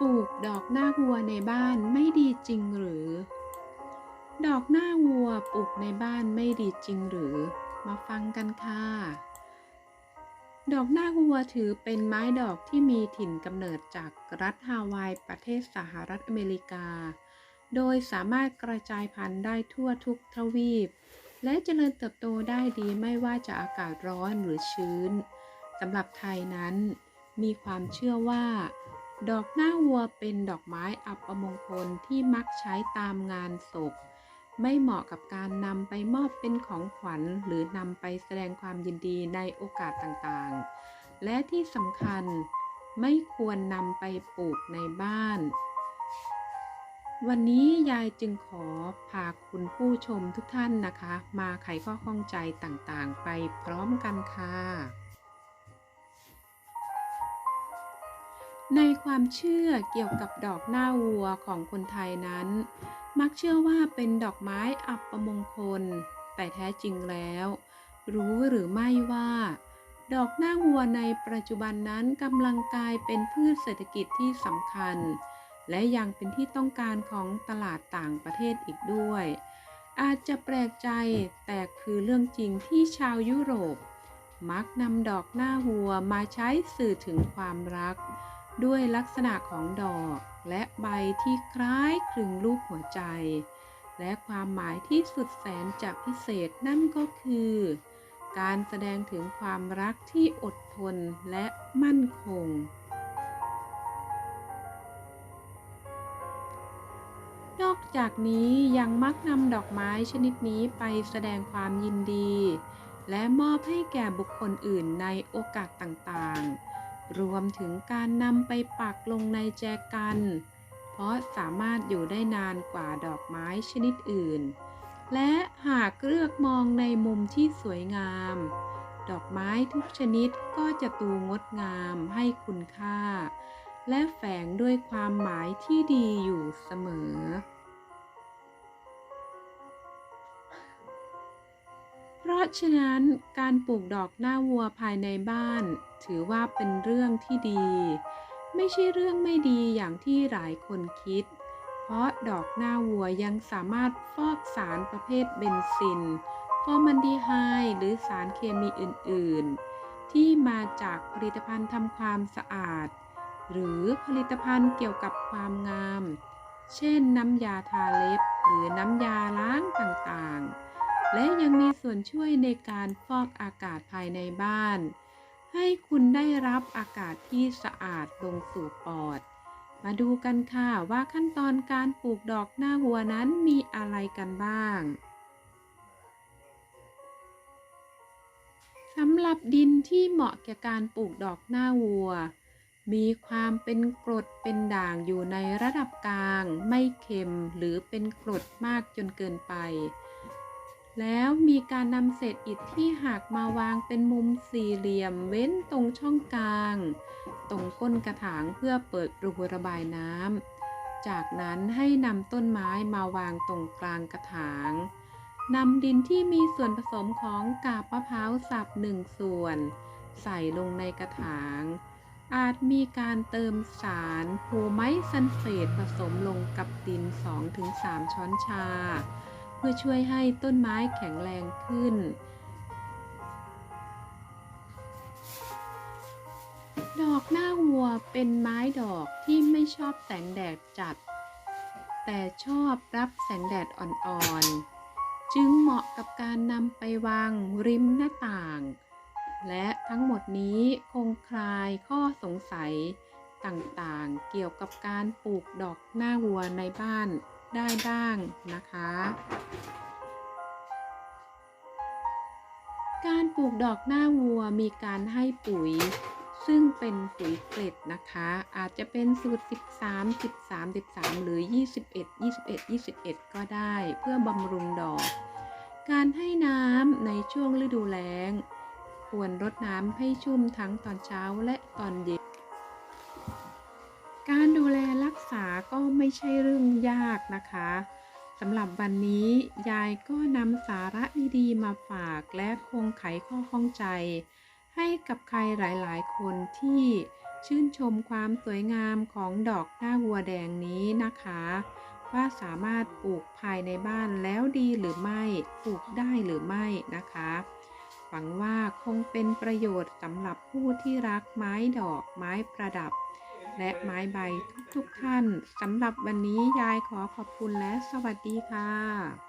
ปลูกดอกหน้าวัวในบ้านไม่ดีจริงหรือ ดอกหน้าวัวปลูกในบ้านไม่ดีจริงหรือ มาฟังกันค่ะ ดอกหน้าวัวถือเป็นไม้ดอกที่มีถิ่นกำเนิดจากรัฐฮาวายประเทศสหรัฐอเมริกา โดยสามารถกระจายพันธุ์ได้ทั่วทุกทวีป และเจริญเติบโตได้ดีไม่ว่าจะอากาศร้อนหรือชื้นสำหรับไทยนั้น มีความเชื่อว่า ดอกหน้าวัวเป็นดอกไม้อัปมงคลที่มักใช้ตามงานศพ ไม่เหมาะกับการนำไปมอบเป็นของขวัญ หรือนำไปแสดงความยินดีในโอกาสต่างๆ และที่สำคัญไม่ควรนำไปปลูกในบ้าน วันนี้ยายจึงขอพาคุณผู้ชมทุกท่านนะคะ มาไขข้อข้องใจต่างๆ ไปพร้อมกันค่ะ ในความเชื่อเกี่ยวกับดอกหน้าวัวของคนไทยนั้น มักเชื่อว่าเป็นดอกไม้อัปมงคล แต่แท้จริงแล้ว รู้หรือไม่ว่า ดอกหน้าวัวในปัจจุบันนั้นกำลังกลายเป็นพืชเศรษฐกิจที่สำคัญ และยังเป็นที่ต้องการของตลาดต่างประเทศอีกด้วย อาจจะแปลกใจแต่คือเรื่องจริงที่ชาวยุโรป มักนำดอกหน้าวัวมาใช้สื่อถึงความรัก ด้วยลักษณะของดอกและใบที่คล้ายคลึงรูปหัวใจ และความหมายที่สุดแสนจะพิเศษนั่นก็คือ การแสดงถึงความรักที่อดทนและมั่นคง นอกจากนี้ยังมักนำดอกไม้ชนิดนี้ไปแสดงความยินดี และมอบให้แก่บุคคลอื่นในโอกาสต่างๆ รวมถึงการนำไปปักลงในแจกัน เพราะสามารถอยู่ได้นานกว่าดอกไม้ชนิดอื่น และหากเลือกมองในมุมที่สวยงาม ดอกไม้ทุกชนิดก็จะตูงดงามให้คุณค่า และแฝงด้วยความหมายที่ดีอยู่เสมอ เพราะฉะนั้นการปลูกดอกหน้าวัวภายในบ้าน ถือว่าเป็นเรื่องที่ดี ไม่ใช่เรื่องไม่ดีอย่างที่หลายคนคิด เพราะดอกหน้าวัวยังสามารถฟอกสารประเภทเบนซิน ฟอร์มันดีไฮด์หรือสารเคมีอื่น ๆ ที่มาจากผลิตภัณฑ์ทำความสะอาด หรือผลิตภัณฑ์เกี่ยวกับความงาม เช่นน้ำยาทาเล็บ หรือน้ำยาล้างต่าง ๆ และยังมีส่วนช่วยในการฟอกอากาศภายในบ้าน ให้คุณได้รับอากาศที่สะอาดลงสู่ปอด มาดูกันค่ะว่าขั้นตอนการปลูกดอกหน้าวัวนั้นมีอะไรกันบ้างสำหรับดินที่เหมาะแก่การปลูกดอกหน้าวัว มีความเป็นกรดเป็นด่างอยู่ในระดับกลาง ไม่เค็มหรือเป็นกรดมากจนเกินไป แล้วมีการนำเศษอิฐที่หักมาวางเป็นมุมสี่เหลี่ยมเว้นตรงช่องกลาง ตรงก้นกระถางเพื่อเปิดรูระบายน้ำ จากนั้นให้นำต้นไม้มาวางตรงกลางกระถางนำดินที่มีส่วนผสมของกาบมะพร้าวสับหนึ่งส่วน ใส่ลงในกระถาง อาจมีการเติมสารภูไม้ซัลเฟตผสมลงกับดิน 2-3 ช้อนชา พื่อช่วยให้ต้นไม้แข็งแรงขึ้น ดอกหน้าวัวเป็นไม้ดอกที่ไม่ชอบแสงแดดจัด แต่ชอบรับแสงแดดอ่อนๆ จึงเหมาะกับการนำไปวางริมหน้าต่าง และทั้งหมดนี้คงคลายข้อสงสัยต่างๆ เกี่ยวกับการปลูกดอกหน้าวัวในบ้าน ได้บ้างนะคะ การปลูกดอกหน้าวัวมีการให้ปุ๋ย ซึ่งเป็นปุ๋ยเกล็ดนะคะ อาจจะเป็นสูตร 13 13 13 หรือ 21 21 21 ก็ได้เพื่อบำรุงดอก การให้น้ำในช่วงฤดูแล้ง ควรรดน้ำให้ชุ่มทั้งตอนเช้าและตอนเย็น การดูแล ษาก็ไม่ใช่เรื่องยากนะคะสำหรับวันนี้ยายก็นำสาระดีๆ มาฝากและคงไขข้อข้องใจ ให้กับใครหลายๆ คนที่ชื่นชมความสวยงามของดอกหน้าวัวแดงนี้นะคะ ว่าสามารถปลูกภายในบ้านแล้วดีหรือไม่ปลูกได้หรือไม่นะคะ หวังว่าคงเป็นประโยชน์สำหรับผู้ที่รักไม้ดอกไม้ประดับ และไม้ใบทุกๆท่านสำหรับวันนี้ยายขอขอบคุณและสวัสดีค่ะ